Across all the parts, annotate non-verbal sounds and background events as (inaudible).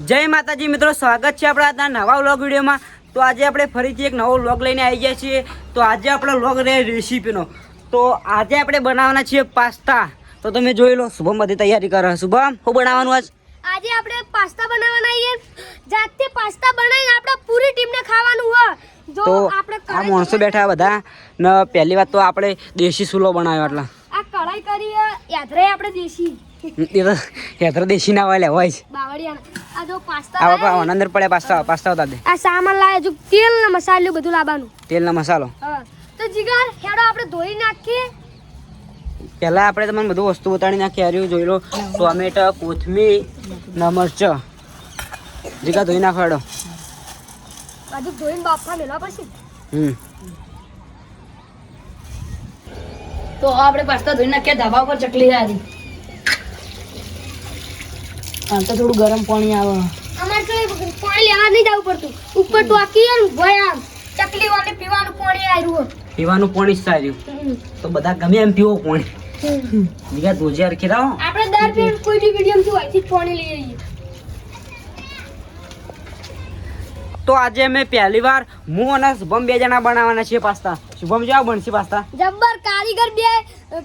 જય માતાજી મિત્રો સ્વાગત છે આપણા નવા વ્લોગ વિડીયોમાં. તો આજે આપણે ફરીથી એક નવો વ્લોગ લઈને આવી ગયા છીએ. તો આજે આપણો વ્લોગ રહે રેસીપીનો. તો આજે આપણે બનાવવાના છીએ પાસ્તા. તો તમે જોઈ લો શુભમ બધી તૈયારી કરો શુભમ હું બનાવવાનું આજ? આજે આપણે પાસ્તા બનાવવાના છીએ જાતે પાસ્તા બનાવીને આપણે પૂરી ટીમને ખાવાનું હોય. જો તો આપણે આ માણસો બેઠા બધા. ને પહેલી વાત તો આપણે દેશી સુલો બનાવ્યો એટલે આ કઢાઈ કરી યાદરે આપણે દેશી. એ તો હેતર દેશી ના હોય લેવાય છે બાવળિયાના. આ જો પાસ્તા આ લાયા અંદર પડે પાસ્તા પાસ્તા હતા દે. આ સામાન લાયા જો તેલ ને મસાલો બધું લાવવાનું. તેલનો મસાલો. હા. તો જીગર હેડો આપણે ધોઈ નાખીએ. પહેલા આપણે તમને બધું વસ્તુ બતાડી નાખી હાર્યું જોઈ લો ટોમેટો કોથમીર ને મરચ. જીગા ધોઈ નાખો હેડો. બાજુ ધોઈને બાફા મેળવા પછી. હમ. તો આપણે પાસ્તા ધોઈ નાખ્યા ધાબા ઉપર ચકલી આવી હાલ તો થોડું ગરમ પાણી આવે. અમારે તો પાણી લેવા નહીં જવું પડતું. ઉપર ટોકી ભય આમ. ચકલી વાળી પીવાનું પાણી આવ્યું પીવાનું પાણી જ સાર્યું તો બધા ગમે એમ પીવો પાણી. બીજા ધોજે રહો આપણે દર ફેર કોઈ બી મીડિયમથી અહીંથી પાણી લઈ આવીએ. તો આજે અમે પહેલી વાર હું અને શુભમ બે જણા બનાવવાના છીએ પાસ્તા. શુભમ જેવા બનશે પાસ્તા. જબ્બર કારીગર બે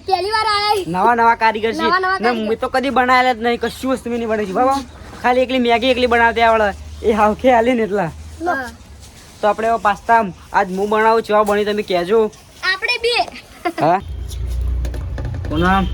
પહેલી વાર આયા નવા નવા કારીગર છે. ને. મેં તો કદી બનાવેલા જ નહીં કશું વસ્તુ નહીં બને છે. બાબા ખાલી એકલી મેગી એકલી બનાવતી આવડે. એ હાવખે હાલી ને એટલા. તો આપણે પાસ્તા આજ હું બનાવું છું બની તમે કહેજો. આપણે બે. હા? પૂનમ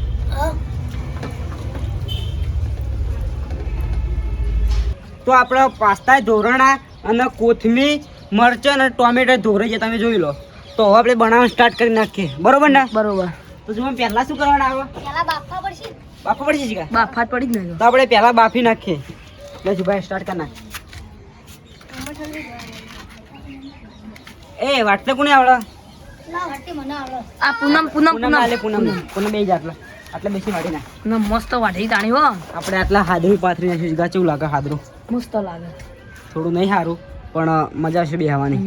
તો આપણે પાસ્તા ધોરણા અને કોથમીર મરચાં અને ટોમેટા ધોરાઈ જાય તમે જોઈ લો. તો હવે આપણે બનાવવાનું સ્ટાર્ટ કરી નાખીએ. બરોબર ને? બરોબર. તો જો પહેલા શું કરવાના આવે? પેલા બાફા પડશે. બાફા પડશે બાફાત પડી જ નહીં તો. આપણે પહેલા બાફી નાખીએ. લે ભાઈ સ્ટાર્ટ કરી નાખ. એ વાટલે કોને આવડે? ના હટી મને આવડે. આ પૂનમ પૂનમ પૂનમ પૂનમ આલે પૂનમ. પૂનમ. બે જ આટલા. બેસી વાટી ના પૂનમ મસ્ત વાઢી તાણી હો. આપણે આટલા હાદરું પાથરી નાખ્યું છે. કેવું લાગે હાદરું? મસ્ત લાગે. થોડું નહીં સારું પણ મજા આવશે બેહવાની.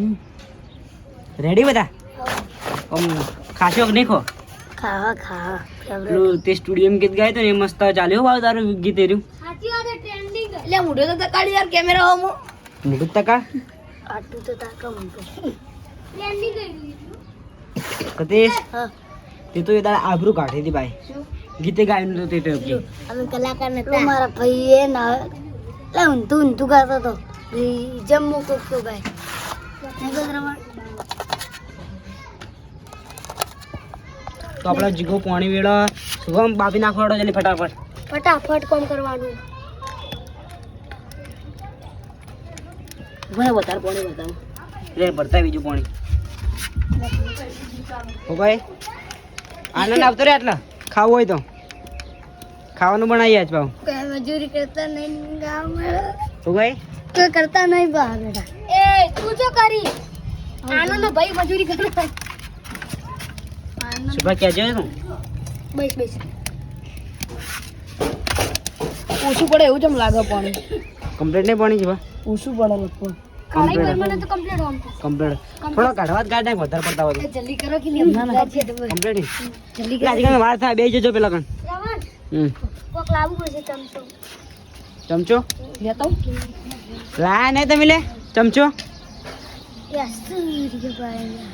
રેડી બધા? ખાશો કે નહીં ખો? ખાવા ખાવા. પેલું તે સ્ટુડિયો ગીત ગાય તો ને એ મસ્ત ચાલ્યો ભાવ તારું ગીત એર્યું. સાચી વાત ટ્રેન્ડિંગ એટલે મુઢે તો તકાડી યાર કેમેરા હો મોટું ટકા આટલું તો તાકા ટ્રેન્ડિંગ કતેશ તે તો એ તારા આબરૂ કાઢી હતી ભાઈ. ગીતે ગાયું તો તે ટેપ અમે કલાકાર નતા મારા ભાઈ ના લે ઊંધું ઊંધું ગાતો તો. જમ્મુ કોકતો ભાઈ તો આપણે જીગો પાણી વેળો શુભમ બાફી નાખવાડો છે ફટાફટ. ફટાફટ કોમ કરવાનું. મને વધારે પાણી બતાવો. રે ભરતા બીજું પાણી. ઓ ભાઈ. આનંદ આવતો રે આટલા. ખાવું હોય તો. ખાવાનું બનાવી આજ ભાવ મજૂરી કરતા નહીં ગામ તો ભાઈ તો કરતા નહીં બા બેટા એ તું જો કરી. આનંદ ભાઈ મજૂરી કરે. સુભા ક્યાં જાય તું બેસ બેસ. ઓછું પડે એવું જેમ લાગે પાણી? કમ્પ્લીટ નહીં પાણી જીવા ઓછું પડે લગભગ કમ્પ્લીટ થોડો કાઢવા જ કાઢ નાખ વધારે પડતા હોય જલ્દી કરો કે નહીં? ના કમ્પ્લીટ જલ્દી આજકાલ વાર થાય બે જજો પેલા કણ. હમ. કોક લાવવું પડશે ચમચો. ચમચો? લેતો લાયા નહીં તમે લે. ચમચો?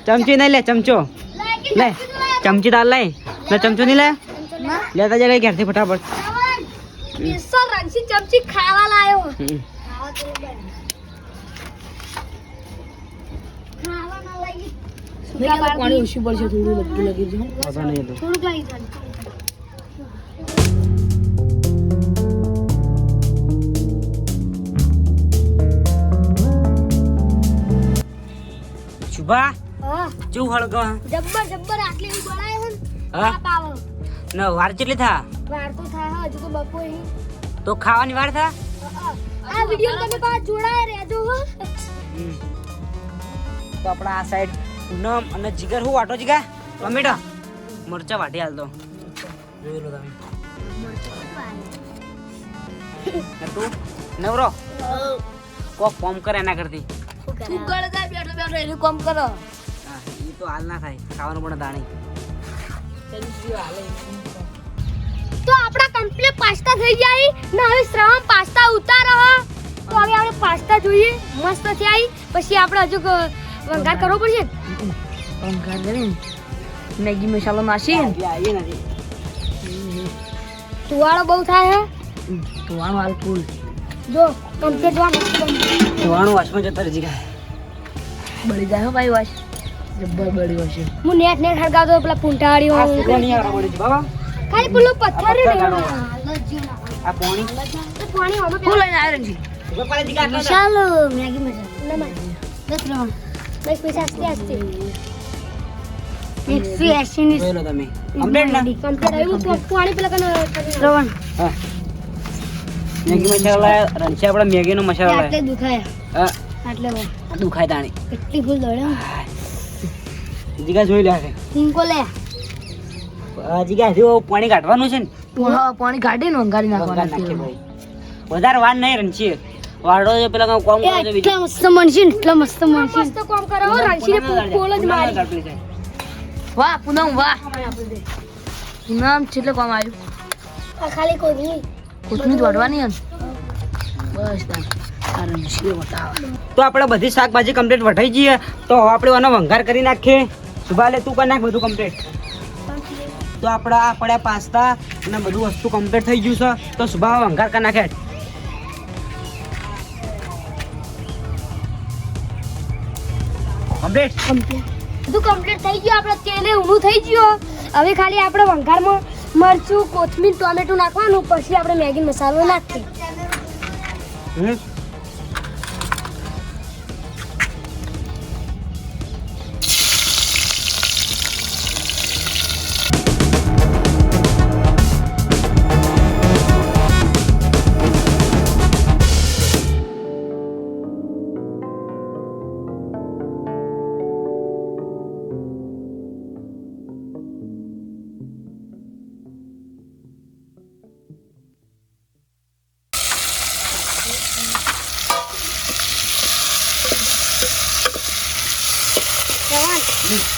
ચમચી નહીં લે ચમચો. લે. ચમચી તાર લે લે ચમચો નહીં લે. લેતા જાય ઘેરથી ફટાફટ. રણસી ચમચી ખાવા લાયો. ખાવા તો બન ખાવા ના લાગી પાણી ઓછું પડશે થોડું લગતું લાગી જાય થોડુંક લાગી જાય શુભા? હા. ચેવું હળગો? જબ્બર જબ્બર આટલી એવી બળાય ને હા? પાવ. ન વાર કેટલી થા? વાર તો થા હજુ તો બપોર તો ખાવાની વાર થા? આ વિડિયો તમે પાછા જોડાય રહેજો હો. તો આપણા આ સાઈડ પૂનમ અને જીગર હું વાટો જીગા? ટોમેટો? મરચા વાટી હાલતો જોઈ લો તમે. તું નવરો? કોક ફોર્મ કરે એના કરતી. તું ગળે જાય બેઠો બેઠો એનું કામ કરો. હા એ તો હાલ ના થાય. ખાવાનું પણ દાણી. તો આપણા કમ્પ્લીટ પાસ્તા થઈ જાય ને હવે શ્રવણ પાસ્તા ઉતારો હવે આપણે પાસ્તા જોઈએ. મસ્ત થયા પછી આપણે હજુ ક- કરવો પડશે? કરીને મેગી મસાલો નાખી તુવાળો બહુ થાય તુવાળો હાલ ફૂલ. હે જો કમ્પ્લીટ વાન. ધોવાનું વાસમાં જતા રહી ગયા બળી જાય ભાઈ વાશ જબ્બર બળી વાશ હું નેટ નેટ હરગાતો પેલા છે બાબા? ખાલી પેલું પથ્થર. એમાં. આ પોણી? તો પાણી આમાં ફૂલ લઈને આવ્યો જીગા આટલા મેગી મજા. ના દસ ત્રણ દસ પૈસા આસ્તે આસ્તે એકસો એસી ની તમે. કમ્પ્લેટ ના? કમ્પ્લીટ આવ્યું પાણી પેલા કને શ્રવણ હા. મેગી મસાલો લાયા રણછે આપણે મેગીનો મસાલો લાયા એટલે દુખાયા. હા. એટલે દુખાય તાણી. કેટલી ફૂલ દોડે જીગા જોઈ લે છે હિંકો લે. જીગા જો પાણી કાઢવાનું છે ને. હા પાણી કાઢીને વઘારી વઘાર નાખવાનું વધારે વાર નહીં રણસી વાડો છે પેલા કામ કોમ કરો એટલા મસ્ત મનશે ને એટલા મસ્ત મનશે. મસ્ત કામ કરો રાંચીને પોલ જ મારી. વાહ પૂનમ વાહ. પૂનમ છેલ્લે કોમ આવ્યું. આ ખાલી કોથળી કોથમીર હે બસ તો આપણે બધી શાકભાજી કમ્પ્લીટ વઢાઈ જઈએ. તો હવે આપણે આનો વંગાર કરી નાખીએ. સુભાલે તું કરી નાખ બધું કમ્પ્લીટ તો આપણે આ પડ્યા પાસ્તા અને બધું વસ્તુ કમ્પ્લીટ થઈ ગયું છે. તો સુભા વંગાર કરી નાખે. કમ્પ્લીટ કમ્પ્લીટ બધું કમ્પ્લીટ થઈ ગયું. આપણે તેલે ઊંડું થઈ ગયું. હવે ખાલી આપણે વંઘારમાં મરચું કોથમીર ટોમેટું નાખવાનું પછી આપણે મેગી મસાલો નાખીએ.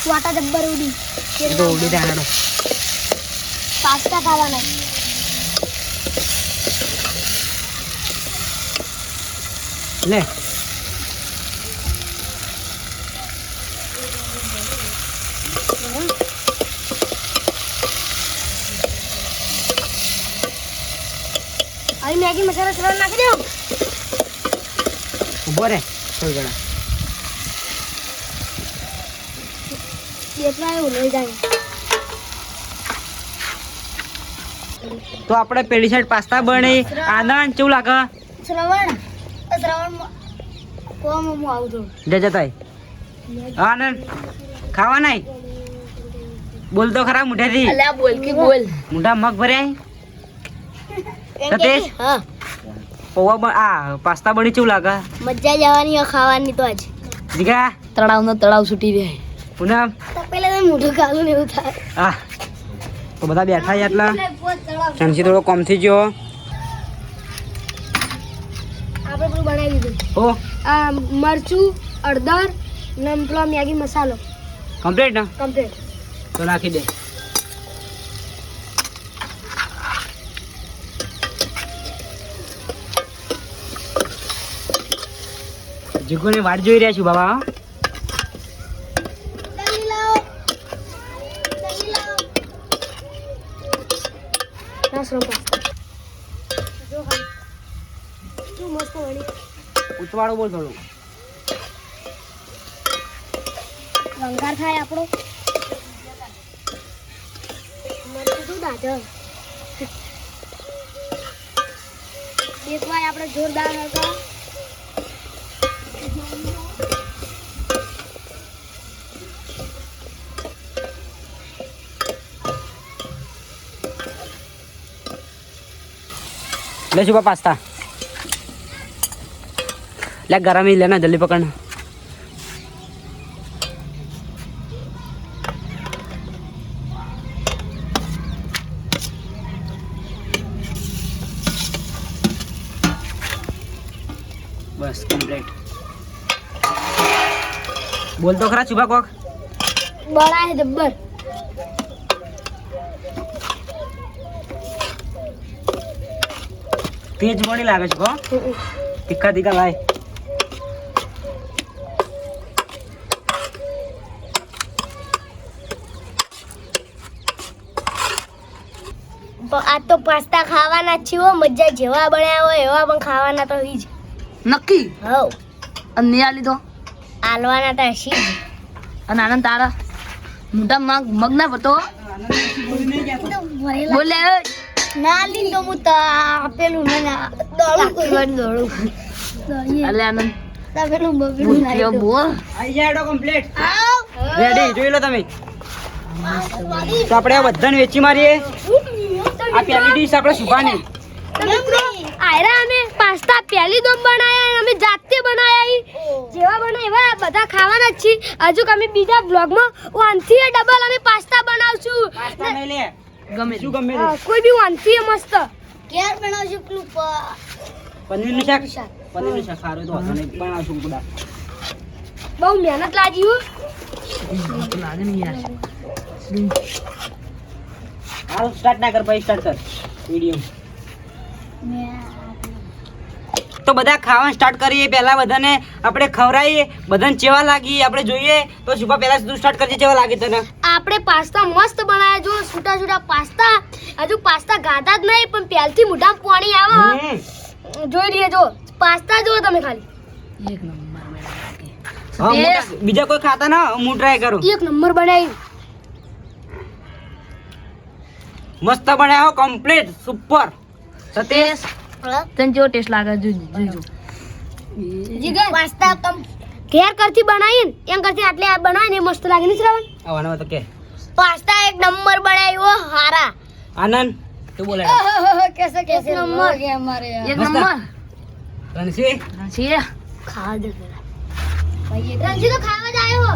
વાટા જબ્બર ઉડી. તો ઉડી દાડો પાસ્તા ખાવાના. લે. હવે મેગી મસાલા સરળ નાખી દઉં? ઊભો રે. થોડી ઘણા એટલા એવું લઈ જાય તો આપણે પેલી સાઈડ પાસ્તા બની. આનંદ કેવું લાગે? શ્રવણ. શ્રવણ કોમ હું આવું છું. જય જતાય. આનંદ ખાવા નહીં? બોલ તો ખરા મુઠેથી અલ્યા બોલ કે બોલ. મુઠા મગ ભર્યા? સતીશ હા. પૌવા આ પાસ્તા બની કેવું લાગે? મજા જવાની ખાવાની તો આજ. જીગા? તળાવનો તળાવ છૂટી જાય. પૂનમ? મોઢું કાલું ને એવું થાય. આ તો બધા બેઠા એટલા? ચણસી થોડો કોમ થઈ ગયો. આપણે બનાવી દીધું. હો આ મરચું અડદર ને પેલો મેગી મસાલો. કમ્પ્લીટ ને કમ્પ્લીટ તો નાખી દે. જીગોની વાટ જોઈ રહ્યા છું બાબા દસ રૂપિયા જો ખાલી શું મસ્ત વળી ઉતવાળો બોલ થોડું. વંગાર થાય આપણો. મરચું શું દાદા એક વાર આપણે જોરદાર હળગા ले सुबह पास्ता ले गरम ही लेना जल्दी पकड़ना बस कंप्लीट बोल तो खरा सुबह कोक बड़ा है दब्बर તેજ વણી લાગે છે કો તીખા તીખા લાય આ તો પાસ્તા ખાવાના છે હો મજા જેવા બન્યા હોય એવા પણ ખાવાના તો ઈ જ. નક્કી? હો અને આ લીધો? આલવાના તો શી? અને આનંદ તારા? મોટા મગ મગ ના પતો બોલે ના લીધો હું પેલું મને દોડું કોઈ. દોડું. અલે આનંદ. પેલું ભૂખ્યો બોલ. આઈ જાય કમ્પ્લીટ રેડી જોઈ લો તમે. તો આપણે આ બધાને વેચી મારીએ. આ પહેલી ડીશ આપણે સુભાની. આયરા અમે પાસ્તા પહેલી દમ બનાયા અમે જાતે બનાયા જેવા બનાવ્યા એવા બધા ખાવાના જ છીએ. હજુ અમે બીજા બ્લોગમાં વાનથી ડબલ અમે પાસ્તા બનાવશું. પાસ્તા નહીં લે. ગમે શું ગમે કોઈ બી વાનથી મસ્ત. ક્યારે બનાવશું પેલું પનીરનું શાક? પનીરનું શાક. સારું તો વાંધો નહીં. બનાવશું બધા બહુ મહેનત લાગી હો. તો લાગે ને યાર હાલ સ્ટાર્ટ ના કર ભાઈ સ્ટાર્ટ કર. વીડિયો તો બધા ખાવાનું સ્ટાર્ટ કરીએ. પહેલાં બધાને આપણે ખવડાવીએ બધાને ચેવા લાગીએ આપણે જોઈએ. તો શુભા પહેલાં તું સ્ટાર્ટ કરજે ચેવા લાગે તને? આપણે પાસ્તા મસ્ત બનાવ્યા જો છૂટા છૂટા પાસ્તા. હજુ પાસ્તા ગાધા જ નહીં પણ પહેલથી મોઢામાં પાણી આવે જોઈ લઈએ જો. પાસ્તા જો તમે ખાલી. એક નંબર હા, બીજા કોઈ ખાતા ના? હું ટ્રાય કરું. એક નંબર બનાવી. મસ્ત બનાવ્યો કમ્પ્લીટ સુપર સતીશ તને જો ટેસ્ટ લાગે જોજો જોજો જીગર પાસ્તા તમ. ઘેર કરથી બનાવીને એમ કરથી આટલે આ બનાવી ને મસ્ત લાગે નહીં શ્રાવણ? આવવાનો તો કે. પાસ્તા એક નંબર બનાવ્યો હારા. આનંદ તું બોલે. કેસે કેસે નંબર. કે અમારે એક નંબર. રણસી છીએ ખાવા દે રણસી તો ખાવા જ આવ્યો.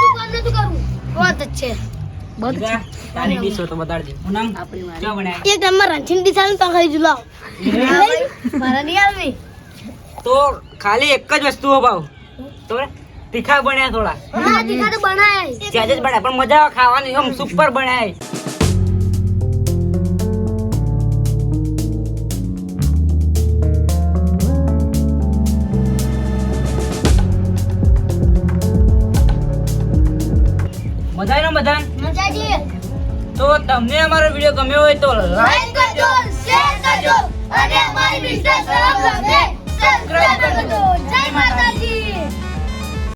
તું કોણ નતું કરવું વાત જ છે. બધું તારી ડીશ તો બતાડજે. પૂનમ આપણી વારી. ચા બનાવ્યા એક નંબર રણજીન દિશાનું તો ખાઈ જુલાવ. (laughs) મારા નહીં આવી તો ખાલી એક જ વસ્તુઓ ભાવ. તો તીખા બન્યા થોડા. હા તીખા તો બનાય ત્યાં જ બન્યા પણ મજા આવે ખાવાની એમ સુપર બન્યા તો તમને અમારો વીડિયો ગમ્યો હોય તો લાઈક કરજો શેર કરજો અને અમારી બિઝનેસ સબસ્ક્રાઇબ કરજો.